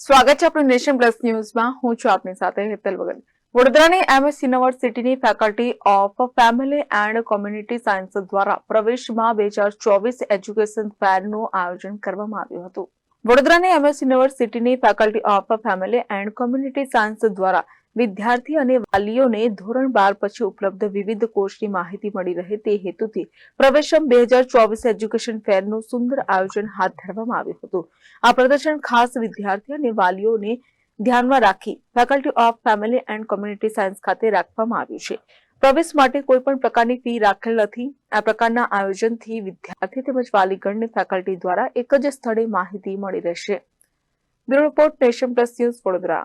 સ્વાગત છે આપણું નેશન પ્લસ ન્યૂઝમાં. હું છું આપની સાથે હેતલ વગર વડોદરાની એમએસ યુનિવર્સિટીની faculty of family and community science દ્વારા પ્રવેશમાં બે હજાર ચોવીસ એજ્યુકેશન ફેરનું આયોજન કરવામાં આવ્યું હતું. વડોદરાની એમએસ યુનિવર્સિટીની faculty of family and community science દ્વારા વિદ્યાર્થી અને વાલીઓને ધોરણ બાર પછી ઉપલબ્ધ વિવિધ કોર્સની માહિતી મળી રહે તે હેતુથી પ્રવેશમ બે હજાર ચોવીસ એજ્યુકેશન ફેરનું સુંદર આયોજન હાથ ધરવામાં આવ્યું હતું. આ પ્રદર્શન ખાસ વિદ્યાર્થી અને વાલીઓને ધ્યાનમાં રાખી faculty of family and community science ખાતે રાખવામાં આવ્યું છે. પ્રવેશ માટે કોઈ પણ પ્રકારની ફી રાખેલ નથી. આ પ્રકારના આયોજનથી વિદ્યાર્થી તેમજ વાલીગણને ફેકલ્ટી દ્વારા એક જ સ્થળે માહિતી મળી રહેશે. Bureau report nation plus news Vadodara.